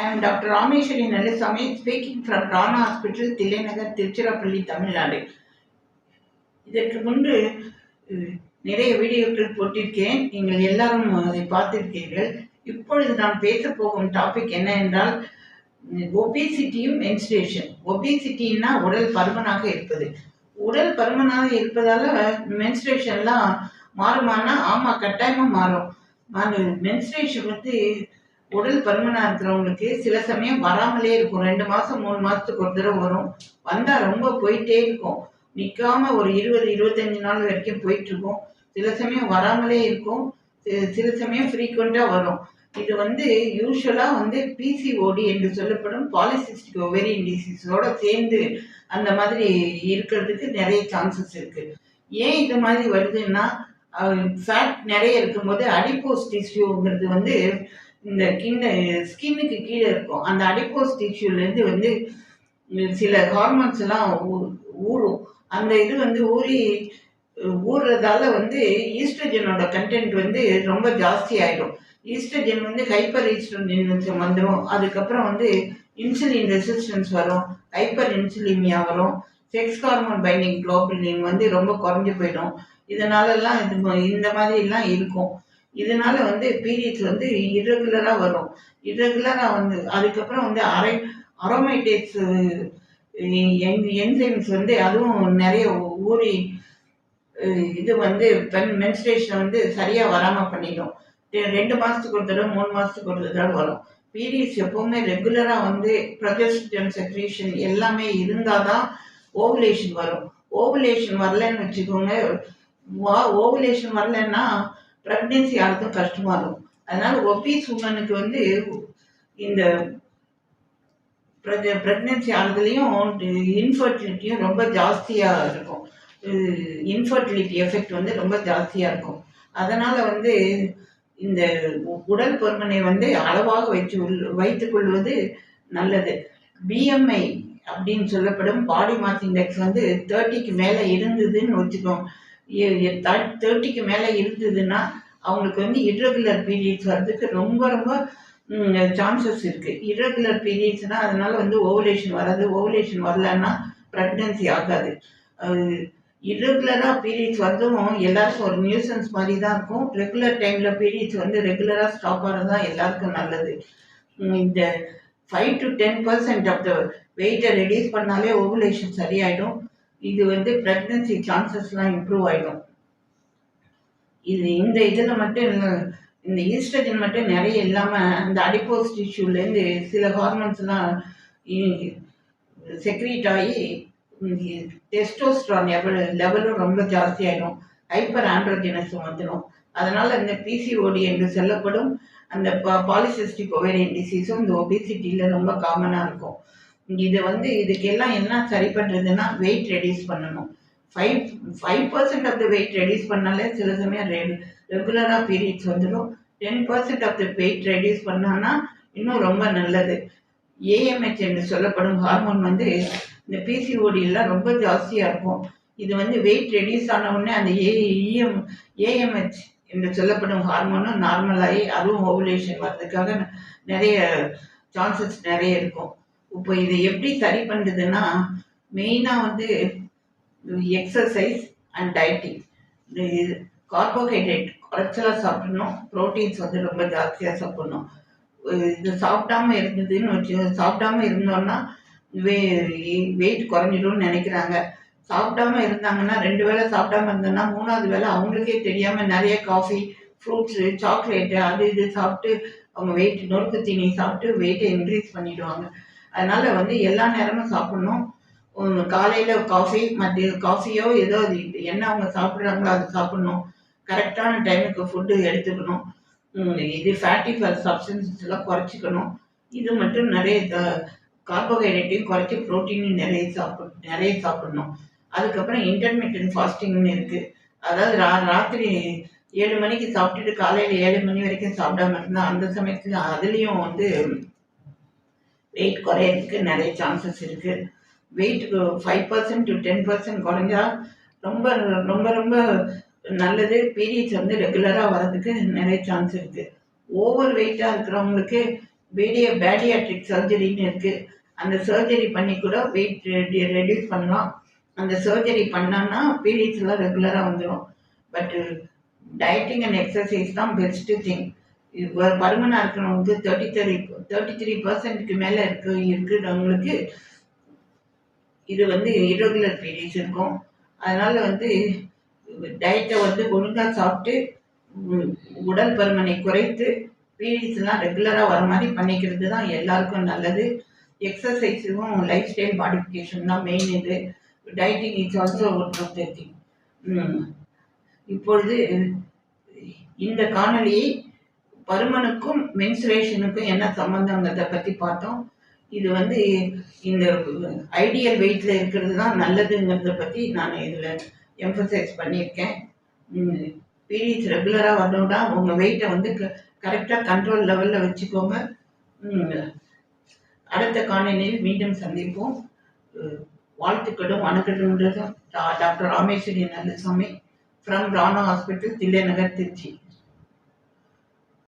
I am doctor Rameswari Nallasamy speaking from Rana hospital Thillai Nagar Tiruchirappalli Tamil Nadu இதற்கு முன்பு நிறைய வீடியோக்கள் போட்டிருக்கேன். நீங்கள் எல்லாரும் அதை பார்த்திருக்கீர்கள். இப்பொழுது நான் பேச போகும் டாபிக் என்ன என்றால் ஒபேசிட்டியும் மென்ஸ்ட்ரேஷன் ஒபேசிட்டின்னா உடல் பருமனாக இருப்பது. உடல் பருமனாக இருப்பதால மென்ஸ்ட்ரேஷன்லாம் மாறுமானா? ஆமாம் கட்டாயமாக மாறும். மென்ஸ்ட்ரேஷன் வந்து உடல் பருமனா இருக்கிறவங்களுக்கு சில சமயம் வராமலே இருக்கும். ரெண்டு மாசம் மூணு மாசத்துக்கு ஒரு தடவை வரும். வந்தா ரொம்ப போயிட்டே இருக்கும். நிக்காம ஒரு இருபது இருபத்தஞ்சு நாள் வரைக்கும் போயிட்டு இருக்கும் சில சமயம் வராமலே இருக்கும். சில சமயம் ஃப்ரீக்வெண்டா வரும். இது வந்து யூஸ்வலா வந்து பிசிஓடி என்று சொல்லப்படும் பாலிசிஸ்டிக் ஒவேரியன் டிசீஸோட சேர்ந்து அந்த மாதிரி இருக்கிறதுக்கு நிறைய சான்சஸ் இருக்கு. ஏன் இது மாதிரி வருதுன்னா ஃபேட் நிறைய இருக்கும்போது அடிப்போஸ் டிஷ்யூங்கிறது வந்து இந்த கிண்ட ஸ்கின்னுக்கு கீழே இருக்கும். அந்த அடிப்போஸ் டிஷ்யூலேருந்து வந்து சில ஹார்மோன்ஸ் எல்லாம் ஊ- ஊறும். அந்த இது வந்து ஊறி ஊறுறதால வந்து ஈஸ்ட்ரஜனோட கண்டென்ட் வந்து ரொம்ப ஜாஸ்தி ஆயிடும். ஈஸ்ட்ரஜன் வந்து ஹைப்பர் ஈஸ்ட்ரஜன் வந்துடும் அதுக்கப்புறம் வந்து இன்சுலின் ரெசிஸ்டன்ஸ் வரும். ஹைப்பர் இன்சுலிமியா வரும். செக்ஸ் ஹார்மோன் பைண்டிங் குளோபுலின் வந்து ரொம்ப குறைஞ்சி போயிடும். இதனாலலாம் இது இந்த மாதிரிலாம் இருக்கும். இதனால வந்து பீரியட்ஸ் வந்து irregular-ஆ வரும். Irregular-ஆ வந்து அதுக்கப்புறம் வந்து அரை அரோமேட்டிக்ஸ் என்சைம்ஸ் வந்து அதுவும் நிறைய ஊறி இது வந்து பெண் மென்ஸ்ட்ரேஷன் வந்து சரியாக வராமல் பண்ணிடும். ரெ- ரெண்டு மாதத்துக்கு ஒரு தடவை மூணு மாதத்துக்கு ஒரு தடவை வரும். பீரியட்ஸ் எப்போவுமே ரெகுலராக வந்து ப்ரொஜெஸ்டன் செக்ரேஷன் எல்லாமே இருந்தால் தான் ஓவுலேஷன் வரும். ஓவுலேஷன் வரலன்னு வச்சுக்கோங்க. ஓவுலேஷன் வரலன்னா ப்ரெக்னென்சி ஆகிறதும் கஷ்டமா இருக்கும். அதனால ஒபீஸ் உமனுக்கு வந்து இந்த ப்ரெக்னென்சி ஆகிறதுலையும் இன்ஃபர்டிலிட்டியும் ரொம்ப ஜாஸ்தியாக இருக்கும். இன்ஃபர்டிலிட்டி எஃபெக்ட் வந்து ரொம்ப ஜாஸ்தியாக இருக்கும். அதனால் வந்து இந்த உடல் பருமனை வந்து அளவாக வைத்து வைத்துக் கொள்வது நல்லது. பிஎம்ஐ அப்படின்னு சொல்லப்படும் பாடி மாஸ் இண்டெக்ஸ் வந்து தேர்ட்டிக்கு மேலே இருந்ததுன்னு வச்சுக்கோங்க. தேர்ட்டிக்கு மேலே இருந்ததுன்னா அவங்களுக்கு வந்து irregular பீரியட்ஸ் வர்றதுக்கு ரொம்ப ரொம்ப சான்சஸ் இருக்கு. Irregular பீரியட்ஸ்னால் அதனால வந்து ஓவலேஷன் வராது. ஓவலேஷன் வரலன்னா ப்ரெக்னென்சி ஆகாது. irregular-ஆ பீரியட்ஸ் வரதும் எல்லாருக்கும் ஒரு நியூசன்ஸ் மாதிரி தான் இருக்கும் ரெகுலர் டைமில் பீரியட்ஸ் வந்து ரெகுலராக ஸ்டாப் ஆகிறது தான் எல்லாருக்கும் நல்லது. இந்த five to ten percent of the வெயிட்டை ரெடியூஸ் பண்ணாலே ஓவலேஷன் சரியாயிடும். இது வந்து ப்ரெக்னென்சி சான்சஸ்லாம் இம்ப்ரூவ் ஆகிடும் இது இந்த இதில் மட்டும் இந்த ஈஸ்ட்ரஜன் மட்டும் நிறைய இல்லாமல் இந்த அடிப்போஸ் டிஷ்யூலேருந்து சில ஹார்மோன்ஸ்லாம் செக்ரீட் ஆகி டெஸ்டோஸ்ட்ரான் லெவல் லெவலும் ரொம்ப ஜாஸ்தியாயிடும் ஹைப்பர் ஆண்ட்ரோஜினஸும் வந்துடும் அதனால் இந்த பிசிஓடி என்று சொல்லப்படும் அந்த பாலிசிஸ்டிக் ஒவேரியன் டிசீஸும் இந்த ஒபிசிட்டியில் ரொம்ப காமனாக இருக்கும். இது வந்து இதுக்கெல்லாம் என்ன சரி பண்ணுறதுன்னா வெயிட் ரெடியூஸ் பண்ணணும். Five five percent of the weight reduce பண்ணாலே சில சமயம் ரெ ரெகுலராக பீரியட்ஸ் வந்துடும். Ten percent of the weight reduce பண்ணோன்னா இன்னும் ரொம்ப நல்லது. ஏஎம்ஹெச் என்று சொல்லப்படும் ஹார்மோன் வந்து இந்த பிசிஓடி எல்லாம் ரொம்ப ஜாஸ்தியாக இருக்கும். இது வந்து வெயிட் ரெடியூஸ் ஆன உடனே அந்த ஏஎம் ஏஎம்ஹெச் என்று சொல்லப்படும் ஹார்மோனும் நார்மலாகி அதுவும் ஓவுலேஷன் வர்றதுக்காக நிறைய சான்சஸ் நிறைய இருக்கும். இப்போ இதை எப்படி சரி பண்ணுறதுன்னா மெயினாக வந்து எக்ஸசைஸ் அண்ட் டயட்டிங் கார்போஹைட்ரேட் குறைச்சலாக சாப்பிடணும் ப்ரோட்டீன்ஸ் வந்து ரொம்ப ஜாஸ்தியாக சாப்பிடணும். இது சாப்பிடாம இருந்ததுன்னு வச்சு சாப்பிடாம இருந்தோம்னா வே வெயிட் குறைஞ்சிடும்னு நினைக்கிறாங்க. சாப்பிடாம இருந்தாங்கன்னா ரெண்டு வேளை சாப்பிடாம இருந்தோம்னா மூணாவது வேளை அவங்களுக்கே தெரியாம நிறைய காஃபி ஃப்ரூட்ஸு சாக்லேட்டு அது இது சாப்பிட்டு அவங்க வெயிட் நொறுக்கு தீனி சாப்பிட்டு வெயிட்டை இன்க்ரீஸ் பண்ணிடுவாங்க. அதனால வந்து எல்லா நேரமும் சாப்பிடணும். காலையில் காலையில காஃபி மத்திய காஃபியோ ஏதோ அது என்ன அவங்க சாப்பிட்றாங்களோ அது சாப்பிடணும். கரெக்டான டைமுக்கு ஃபுட்டு எடுத்துக்கணும். இது ஃபேட்டி சப்ஸ்டன்சஸ் எல்லாம் குறைச்சிக்கணும். இது மட்டும் நிறைய கார்போஹைட்ரேட்டையும் குறைச்சி ப்ரோட்டீனையும் நிறைய சாப்பிட் நிறைய சாப்பிடணும். அதுக்கப்புறம் இன்டர்மீடியன்ட் ஃபாஸ்டிங்னு இருக்குது அதாவது ரா ராத்திரி ஏழு மணிக்கு சாப்பிட்டுட்டு காலையில் ஏழு மணி வரைக்கும் சாப்பிடாம இருந்தால் அந்த சமயத்தில் அதுலேயும் வந்து வெயிட் குறையறதுக்கு நிறைய சான்சஸ் இருக்கு. Weight five percent to ten percent குறைஞ்சா ரொம்ப ரொம்ப ரொம்ப நல்லது. பீரியட்ஸ் வந்து ரெகுலராக வர்றதுக்கு நிறைய சான்ஸ் இருக்கு. ஓவர் வெயிட்டாக இருக்கிறவங்களுக்கு பேடிய பேடியாட்ரிக் சர்ஜரின்னு இருக்குது அந்த சர்ஜரி பண்ணி கூட வெயிட் ரெடியூஸ் பண்ணலாம். அந்த சர்ஜரி பண்ணோன்னா பீரியட்ஸ்லாம் ரெகுலராக வந்துடும் பட்டு டயட்டிங் அண்ட் எக்ஸசைஸ் தான் பெஸ்ட்டு திங் இது வ- இருக்கிறவங்களுக்கு தேர்ட்டி த்ரீ தேர்ட்டி த்ரீ பர்சன்ட்க்கு மேலே இருக்கு இருக்கிறவங்களுக்கு இது வந்து இரகுலர் பீரியட்ஸ் இருக்கும். அதனால் வந்து டயட்டை வந்து ஒழுங்காக சாப்பிட்டு உடல் பருமனை குறைத்து பீரியட்ஸ்லாம் ரெகுலராக வர மாதிரி பண்ணிக்கிறது தான் எல்லாருக்கும் நல்லது. எக்ஸசைஸும் லைஃப் ஸ்டைல் மாடிஃபிகேஷன் தான் மெயின் இது. Dieting is also one of the thing இப்பொழுது இந்த காணொலியை பருமனுக்கும் மென்சுரேஷனுக்கும் என்ன சம்பந்தங்கிறத பற்றி பார்த்தோம். இது வந்து இந்த ஐடியல் வெயிட்ல இருக்கிறது தான் நல்லதுங்கிறத பற்றி நான் இதில் எம்ஃபசைஸ் பண்ணியிருக்கேன். பீரியட்ஸ் ரெகுலராக வரணும்னா உங்கள் வெயிட்டை வந்து கரெக்டாக கண்ட்ரோல் லெவலில் வச்சுக்கோங்க. அடுத்த காணொலியில் மீண்டும் சந்திப்போம். வாழ்த்துக்களும் வணக்கங்களும் doctor Rameswari Nallasamy from Rana hospital Thillai Nagar Trichy.